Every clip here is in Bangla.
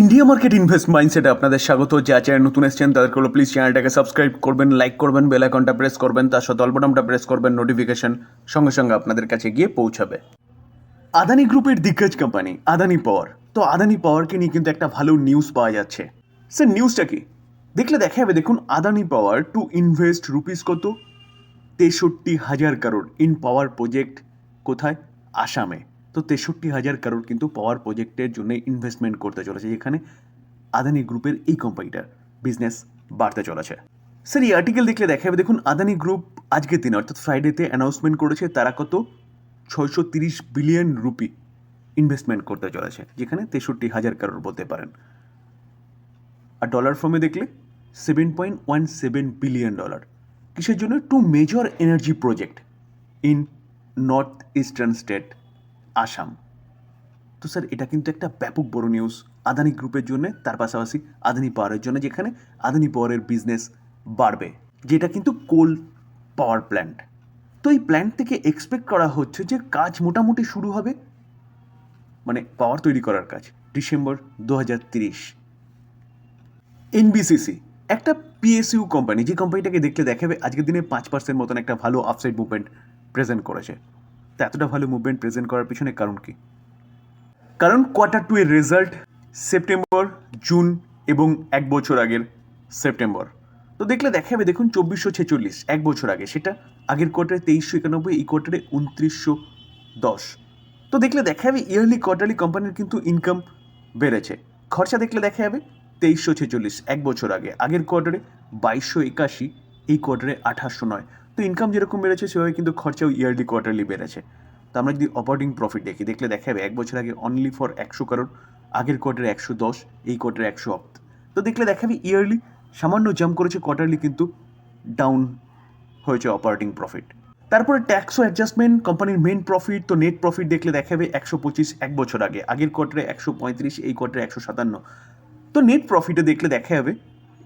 ইন্ডিয়া মার্কেট ইনভেস্ট মাইন্ডসেটে আপনাদের স্বাগত। যা চ্যানেল নতুন এসছেন, তাদেরকে হলো প্লিজ চ্যানেলটাকে সাবস্ক্রাইব করবেন লাইক করবেন বেল আইকনটা প্রেস করবেন, তার সাথে অল্পটামটা প্রেস করবেন নোটিফিকেশন সঙ্গে সঙ্গে আপনাদের কাছে গিয়ে পৌঁছাবে। আদানি গ্রুপের দিগ্গজ কোম্পানি আদানি পাওয়ার তো আদানি পাওয়ারকে নিয়ে কিন্তু একটা ভালো নিউজ পাওয়া যাচ্ছে। স্যার নিউজটা কি? দেখলে দেখা যাবে, দেখুন Adani power to invest rupees কত? তেষট্টি হাজার কারোর ইন পাওয়ার প্রজেক্ট কোথায়? আসামে। তো তেষট্টি হাজার কারোর কিন্তু পাওয়ার প্রজেক্টের জন্য ইনভেস্টমেন্ট করতে চলেছে, যেখানে আদানি গ্রুপের এই কোম্পানিটার বিজনেস বাড়তে চলেছে। স্যার এই আর্টিকেল দেখলে দেখা যাবে দেখুন, আদানি গ্রুপ আজকের দিনে, অর্থাৎ ফ্রাইডেতে অ্যানাউন্সমেন্ট করেছে, তারা কত? ছয়শো তিরিশ বিলিয়ন রুপি ইনভেস্টমেন্ট করতে চলেছে, যেখানে তেষট্টি হাজার কারোর বলতে পারেন। আর ডলার ফর্মে দেখলে seven point one seven billion dollar কিসের জন্য? Two major energy project in north eastern state Assam. তো স্যার, এটা কিন্তু একটা ব্যাপক বড় নিউজ আদানি গ্রুপের জন্য, তার পাশাপাশি আদানি পাওয়ারের জন্য যেখানে আদানি পাওয়ারের বিজনেস বাড়বে, যেটা কিন্তু কোল পাওয়ার প্ল্যান্ট তো এই প্ল্যান্ট থেকে এক্সপেক্ট করা হচ্ছে যে কাজ মোটামুটি শুরু হবে মানে পাওয়ার তৈরি করার কাজ, ডিসেম্বর দু হাজার তিরিশ এনবিসিসি একটা পিএসইউ কোম্পানি যে কোম্পানিটাকে দেখলে দেখাবে, আজকের দিনে পাঁচ পার্সেন্ট মতন একটা ভালো আপসাইড মুভমেন্ট প্রেজেন্ট করেছে। তো এতটা ভালো মুভমেন্ট প্রেজেন্ট করার পিছনে কারণ কি? কারণ কোয়ার্টার টু এর রেজাল্ট সেপ্টেম্বর জুন এবং এক বছর আগের সেপ্টেম্বর তো দেখলে দেখা যাবে দেখুন চব্বিশশো ছেচল্লিশ, এক বছর আগে, সেটা আগের কোয়ার্টারে তেইশশো একানব্বই, এই কোয়ার্টারে উনত্রিশশো দশ। তো দেখলে দেখা যাবে ইয়ারলি কোয়ার্টারলি কোম্পানির কিন্তু ইনকাম বেড়েছে। খরচা দেখলে দেখা যাবে তেইশশো ছেচল্লিশ, এক বছর আগে, আগের কোয়ার্টারে বাইশশো একাশি, এই কোয়ার্টারে আঠাশশো নয়। তো ইনকাম যেরকম বেড়েছে, সেভাবে কিন্তু খরচাও ইয়ারলি কোয়ার্টারলি বেড়েছে। তো আমরা যদি অপারেটিং প্রফিট দেখি, দেখলে দেখা যাবে এক বছর আগে অনলি ফর একশো কারোর আগের কোয়ার্টারে একশো দশ, এই কোয়ার্টারে একশো অপ তো দেখলে দেখা যাবে ইয়ারলি সামান্য জাম্প করেছে কোয়ার্টারলি কিন্তু ডাউন হয়েছে অপারেটিং প্রফিট তারপরে ট্যাক্স ও অ্যাডজাস্টমেন্ট কোম্পানির মেন প্রফিট তো নেট প্রফিট দেখলে দেখাবে একশো পঁচিশ এক বছর আগে, আগের কোয়ার্টারে একশো পঁয়ত্রিশ, এই কোয়ার্টারে একশো সাতান্ন। তো নেট প্রফিটে দেখলে দেখা যাবে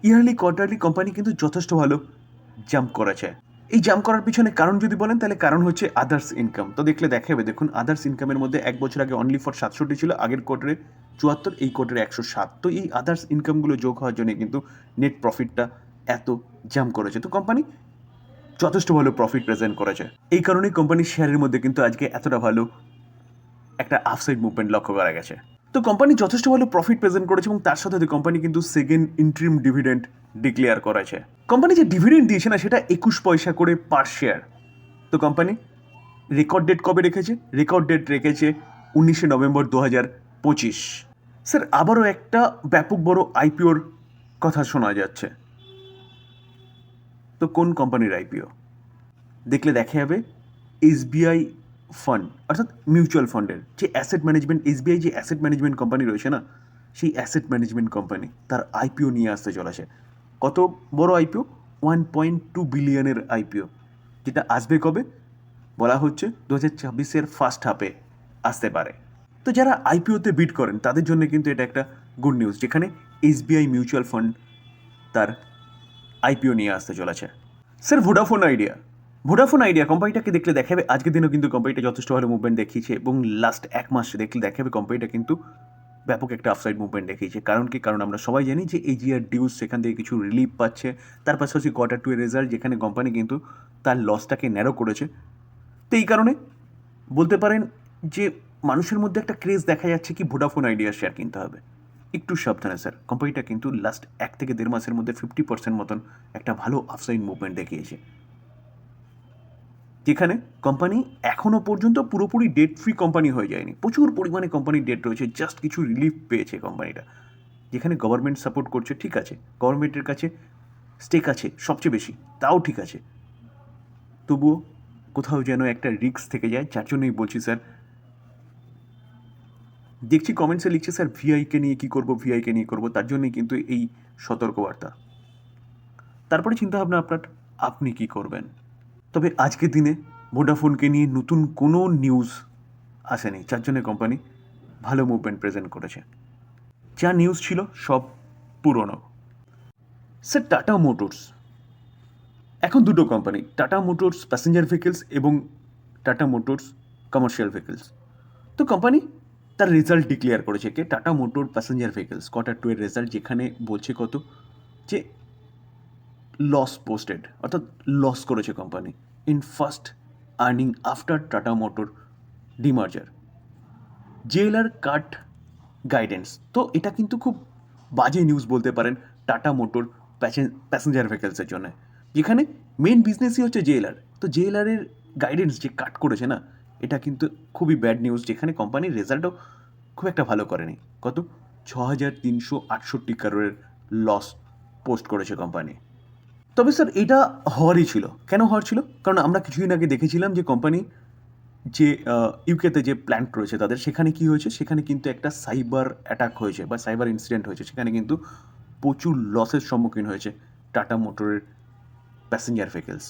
ইয়ারলি কোয়ার্টারলি কোম্পানি কিন্তু যথেষ্ট ভালো জাম্প করেছে। এই জাম্প করার পিছনে কারণ যদি বলেন, তাহলে কারণ হচ্ছে আদার্স ইনকাম তো দেখলে দেখা যাবে দেখুন আদার্স ইনকামের মধ্যে এক বছর আগে অনলি ফর সাতষট্টি ছিল, আগের কোয়ার্টারে চুয়াত্তর, এই কোয়ার্টারে একশো সাত তো এই আদার্স ইনকামগুলো যোগ হওয়ার জন্য কিন্তু নেট প্রফিটটা এত জাম্প করেছে। তো কোম্পানি যথেষ্ট ভালো প্রফিট প্রেজেন্ট করেছে। এই কারণেই কোম্পানির শেয়ারের মধ্যে কিন্তু আজকে এতটা ভালো একটা আফসাইড মুভমেন্ট লক্ষ্য করা গেছে। তো কোম্পানি যথেষ্ট ভালো প্রফিট প্রেজেন্ট করেছে এবং তার সাথে কোম্পানি কিন্তু সেকেন্ড ইন্ট্রিম ডিভিডেন্ড ডিক্লেয়ার করেছে। কোম্পানি যে ডিভিডেন্ড দিয়েছে না, সেটা একুশ পয়সা করে পার শেয়ার তো কোম্পানি রেকর্ড ডেট কবে রেখেছে? রেকর্ড ডেট রেখেছে উনিশে নভেম্বর দু হাজার পঁচিশ। স্যার, আবারও একটা ব্যাপক বড় আইপিওর কথা শোনা যাচ্ছে। তো কোন কোম্পানির আইপিও দেখলে দেখা যাবে এসবিআই ফান্ড অর্থাৎ মিউচুয়াল ফান্ডের যে অ্যাসেট ম্যানেজমেন্ট এসবিআই যে অ্যাসেট ম্যানেজমেন্ট কোম্পানি রয়েছে না, সেই অ্যাসেট ম্যানেজমেন্ট কোম্পানি তার আইপিও নিয়ে আসতে চলেছে। কত বড় আইপিও ওয়ান পয়েন্ট টু বিলিয়নের আইপিও যেটা আসবে কবে? বলা হচ্ছে দু হাজার ছাব্বিশের ফার্স্ট হাফে আসতে পারে। তো যারা আইপিওতে বিট করেন, তাদের জন্য কিন্তু এটা একটা গুড নিউজ যেখানে এসবিআই মিউচুয়াল ফান্ড তার আইপিও নিয়ে আসতে চলেছে। Sir Vodafone Idea Vodafone Idea কোম্পানিটাকে দেখলে দেখাবে, আজকের দিনও কিন্তু কোম্পানিটা যথেষ্ট ভালো মুভমেন্ট দেখিয়েছে এবং লাস্ট এক মাস দেখলে দেখাবে কোম্পানিটা কিন্তু ব্যাপক একটা আফসাইড মুভমেন্ট দেখিয়েছে। কারণ কি? কারণ আমরা সবাই জানি যে এই জিআর ডিউজ সেখান থেকে কিছু রিলিফ পাচ্ছে, তার পাশাপাশি কোয়ার্টার টু এর রেজাল্ট যেখানে কোম্পানি কিন্তু তার লসটাকে ন্যারো করেছে। তো এই কারণে বলতে পারেন যে মানুষের মধ্যে একটা ক্রেজ দেখা যাচ্ছে কি ভোডাফোন আইডিয়া শেয়ার কিনতে হবে। একটু সাবধানে স্যার কোম্পানিটা কিন্তু লাস্ট এক থেকে দেড় মাসের মধ্যে ফিফটি পার্সেন্ট মতন একটা ভালো আফসাইড মুভমেন্ট দেখিয়েছে। যেখানে কোম্পানি এখনও পর্যন্ত পুরোপুরি ডেট ফ্রি কোম্পানি হয়ে যায়নি। প্রচুর পরিমাণে কোম্পানির ডেট রয়েছে জাস্ট কিছু রিলিফ পেয়েছে কোম্পানিটা যেখানে গভর্নমেন্ট সাপোর্ট করছে, ঠিক আছে। গভর্নমেন্টের কাছে স্টেক আছে, সবচেয়ে বেশি, তাও ঠিক আছে। তবুও কোথাও যেন একটা রিস্ক থেকে যায়, যার জন্যই বলছি স্যার দেখছি কমেন্টসে লিখছে স্যার ভিআইকে নিয়ে কী করব ভিআইকে নিয়ে করব, তার জন্যই কিন্তু এই সতর্কবার্তা। তারপরে চিন্তাভাবনা আপনার, আপনি কি করবেন? তবে আজকের দিনে ভোডাফোনকে নিয়ে নতুন কোনো নিউজ আসেনি। যার কোম্পানি ভালো মুভমেন্ট প্রেজেন্ট করেছে। যা নিউজ ছিল সব পুরনো। Sir, Tata motors. এখন দুটো company Tata motors passenger vehicles এবং টাটা মোটরস কমার্শিয়াল ভেহিকেলস তো কোম্পানি তার রেজাল্ট ডিক্লেয়ার করেছে কে? Tata motor passenger vehicles quarter two এর রেজাল্ট যেখানে বলছে কত? যে লস পোস্টেড অর্থাৎ লস করেছে company in first earning after Tata motor demerger JLR cut guidance তো এটা কিন্তু খুব বাজে নিউজ বলতে পারেন টাটা মোটর প্যাসেঞ্জার ভেহিকলসের জন্য। যেখানে মেন বিজনেসই হচ্ছে জেএলআর তো জেএলআরের গাইডেন্স যে কাট করেছে না, এটা কিন্তু খুবই ব্যাড নিউজ যেখানে কোম্পানির রেজাল্টও খুব একটা ভালো করেনি। কত? ছ হাজার তিনশো আটষট্টি কারোরের লস পোস্ট করেছে কোম্পানি তবে স্যার, এটা হওয়ারই ছিল। কেন হওয়ার ছিল? কারণ আমরা কিছুদিন আগে দেখেছিলাম যে কোম্পানি যে ইউকেতে যে প্ল্যান্ট রয়েছে তাদের, সেখানে কি হয়েছে? সেখানে কিন্তু একটা সাইবার অ্যাটাক হয়েছে বা সাইবার ইনসিডেন্ট হয়েছে। সেখানে কিন্তু প্রচুর লসের সম্মুখীন হয়েছে টাটা মোটরের প্যাসেঞ্জার ভেহিকলস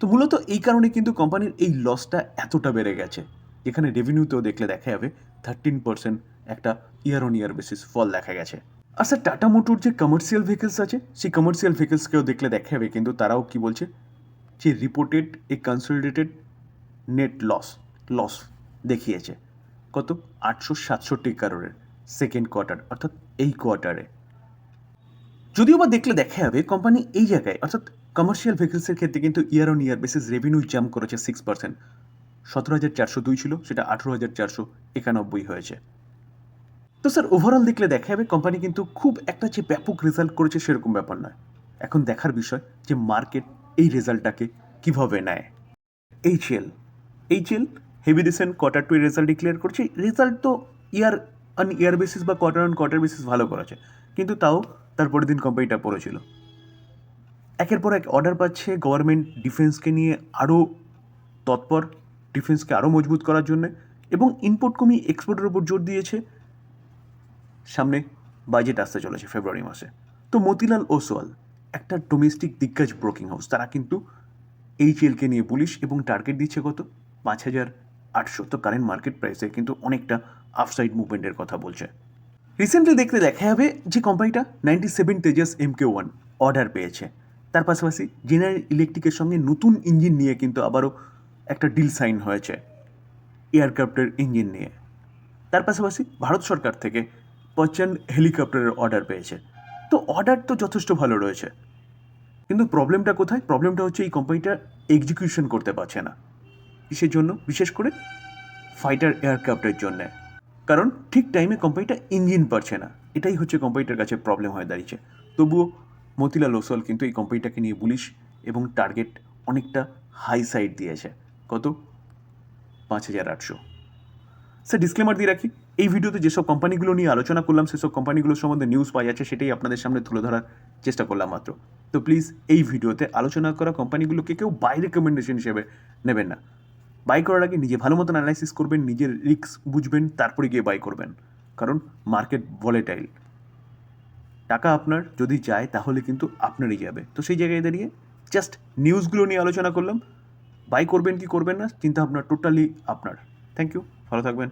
তো মূলত এই কারণে কিন্তু কোম্পানির এই লসটা এতটা বেড়ে গেছে। যেখানে রেভিনিউতেও দেখলে দেখা যাবে থার্টিন পার্সেন্ট একটা ইয়ার অন ইয়ার বেসিস ফল দেখা গেছে। স্যার টাটা মোটর যে কমার্শিয়াল ভেহিকলস আছে, সেই কমার্শিয়াল ভেহিকলসকেও দেখলে দেখা যাবে কিন্তু তারাও কি বলছে? যে reported a consolidated net loss loss দেখিয়েছে। কত? আটশো সাতষট্টি কারোরের সেকেন্ড কোয়ার্টার অর্থাৎ এই কোয়ার্টারে যদিও বা দেখলে দেখা যাবে কোম্পানি এই জায়গায়, অর্থাৎ কমার্শিয়াল ভেহিকলসের ক্ষেত্রে কিন্তু year on year basis revenue jump করেছে সিক্স পার্সেন্ট সতেরো হাজার চারশো দুই ছিল, সেটা আঠেরো হাজার চারশো একানব্বই হয়েছে। তো স্যার ওভারঅল দেখলে দেখা যাবে কোম্পানি কিন্তু খুব একটা যে ব্যাপক রেজাল্ট করেছে সেরকম ব্যাপার নয়। এখন দেখার বিষয় যে মার্কেট এই রেজাল্টটাকে কীভাবে নেয়। HL HL heavy recent quarter two result declare করছে। রেজাল্ট তো ইয়ার অন ইয়ার বেসিস বা কোয়ার্টার অন কোয়ার্টার বেসিস ভালো করেছে, কিন্তু তাও তারপরের দিন কোম্পানিটা পড়েছিল। একের পর এক অর্ডার পাচ্ছে গভর্নমেন্ট ডিফেন্সকে নিয়ে আরও তৎপর ডিফেন্সকে আরও মজবুত করার জন্য এবং ইনপুট কমিয়ে এক্সপোর্টের উপর জোর দিয়েছে। সামনে বাজেট আসতে চলেছে ফেব্রুয়ারি মাসে। তো মতিলাল ওসওয়াল, একটা ডোমেস্টিক দিগ্গজ ব্রোকিং হাউস তারা কিন্তু এইচএলকে নিয়ে পুলিশ এবং টার্গেট দিচ্ছে কত? পাঁচ হাজার আটশো। তো কারেন্ট মার্কেট প্রাইসে কিন্তু অনেকটা আফসাইড মুভমেন্টের কথা বলছে। রিসেন্টলি দেখতে দেখা যাবে যে কোম্পানিটা ninety seven Tejas M K one order পেয়েছে। তার পাশাপাশি জেনারেল ইলেকট্রিকের সঙ্গে নতুন ইঞ্জিন নিয়ে কিন্তু আবারও একটা ডিল সাইন হয়েছে। এয়ারক্রাফটের ইঞ্জিন নিয়ে। তার পাশাপাশি ভারত সরকার থেকে পচান হেলিকপ্টারের অর্ডার পেয়েছে। তো অর্ডার তো যথেষ্ট ভালো রয়েছে। কিন্তু প্রবলেমটা কোথায়? প্রবলেমটা হচ্ছে এই কোম্পানিটা এক্সিকিউশন করতে পারছে না। কিসের জন্য? বিশেষ করে ফাইটার এয়ারক্রাফটের জন্যে। কারণ ঠিক টাইমে কোম্পানিটা ইঞ্জিন পারছে না। এটাই হচ্ছে কোম্পানিটার কাছে প্রবলেম হয়ে দাঁড়িয়েছে। তবুও মতিলাল ওসওয়াল কিন্তু এই কোম্পানিটাকে নিয়ে বুলিশ এবং টার্গেট অনেকটা হাই সাইড দিয়েছে। কত? পাঁচ হাজার আটশো। স্যার ডিসক্লেমার দিয়ে রাখি, এই ভিডিওতে যেসব কোম্পানিগুলো নিয়ে আলোচনা করলাম, সেসব কোম্পানিগুলোর সম্বন্ধে নিউজ পাওয়া যাচ্ছে সেটাই আপনাদের সামনে তুলে ধরার চেষ্টা করলাম মাত্র। তো প্লিজ এই ভিডিওতে আলোচনা করা কোম্পানিগুলোকে কেউ বাই রেকমেন্ডেশন হিসেবে নেবেন না। বাই করার আগে নিজে ভালো মতন অ্যানালাইসিস করবেন, নিজের রিস্ক বুঝবেন, তারপরে গিয়ে বাই করবেন। কারণ মার্কেট ভলেটাইল টাকা আপনার, যদি যায়, তাহলে কিন্তু আপনারই যাবে। তো সেই জায়গায় দাঁড়িয়ে জাস্ট নিউজগুলো নিয়ে আলোচনা করলাম। বাই করবেন কি করবেন না চিন্তা ভাবনা টোটালি আপনার। থ্যাংক ইউ ভালো থাকবেন।